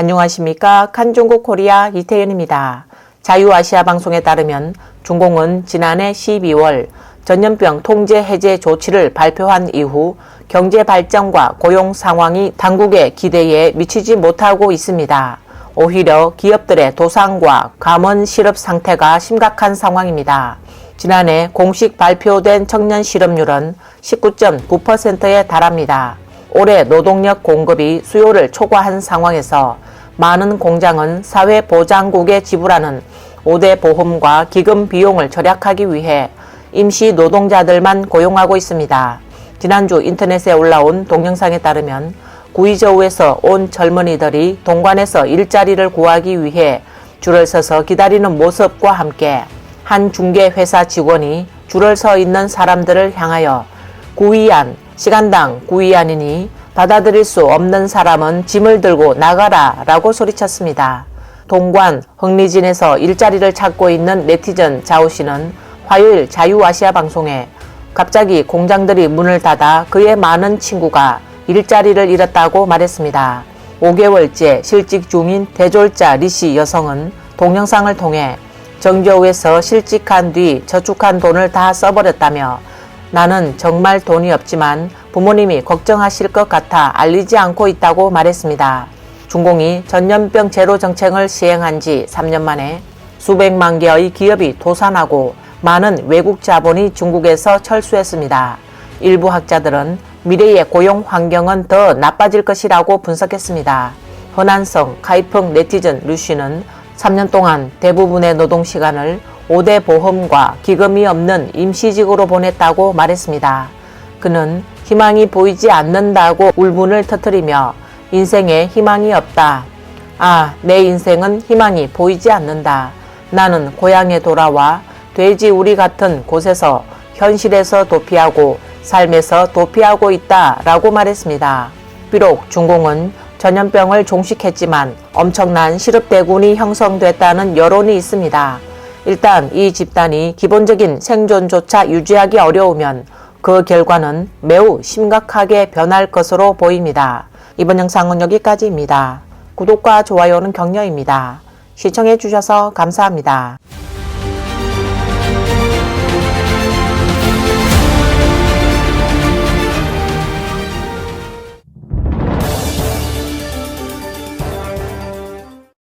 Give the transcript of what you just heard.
안녕하십니까. 칸중국 코리아 이태현입니다. 자유아시아 방송에 따르면 중공은 지난해 12월 전염병 통제 해제 조치를 발표한 이후 경제 발전과 고용 상황이 당국의 기대에 미치지 못하고 있습니다. 오히려 기업들의 도산과 감원 실업 상태가 심각한 상황입니다. 지난해 공식 발표된 청년 실업률은 19.9%에 달합니다. 올해 노동력 공급이 수요를 초과한 상황에서 많은 공장은 사회보장국에 지불하는 5대 보험과 기금 비용을 절약하기 위해 임시 노동자들만 고용하고 있습니다. 지난주 인터넷에 올라온 동영상에 따르면 구이저우에서 온 젊은이들이 동관에서 일자리를 구하기 위해 줄을 서서 기다리는 모습과 함께 한 중개회사 직원이 줄을 서 있는 사람들을 향하여 구이안, 시간당 구이안이니 받아들일 수 없는 사람은 짐을 들고 나가라 라고 소리쳤습니다. 동관, 흥리진에서 일자리를 찾고 있는 네티즌 자우 씨는 화요일 자유아시아 방송에 갑자기 공장들이 문을 닫아 그의 많은 친구가 일자리를 잃었다고 말했습니다. 5개월째 실직 중인 대졸자 리씨 여성은 동영상을 통해 정겨우에서 실직한 뒤 저축한 돈을 다 써버렸다며 나는 정말 돈이 없지만 부모님이 걱정하실 것 같아 알리지 않고 있다고 말했습니다. 중공이 전염병 제로 정책을 시행한 지 3년 만에 수백만 개의 기업이 도산하고 많은 외국 자본이 중국에서 철수했습니다. 일부 학자들은 미래의 고용 환경은 더 나빠질 것이라고 분석했습니다. 허난성, 카이펑 네티즌 루시는 3년 동안 대부분의 노동 시간을 5대 보험과 기금이 없는 임시직으로 보냈다고 말했습니다. 그는 희망이 보이지 않는다고 울분을 터뜨리며 인생에 희망이 없다. 아, 내 인생은 희망이 보이지 않는다. 나는 고향에 돌아와 돼지 우리 같은 곳에서 현실에서 도피하고 삶에서 도피하고 있다 라고 말했습니다. 비록 중공은 전염병을 종식했지만 엄청난 실업대군이 형성됐다는 여론이 있습니다. 일단 이 집단이 기본적인 생존조차 유지하기 어려우면 그 결과는 매우 심각하게 변할 것으로 보입니다. 이번 영상은 여기까지입니다. 구독과 좋아요는 격려입니다. 시청해 주셔서 감사합니다.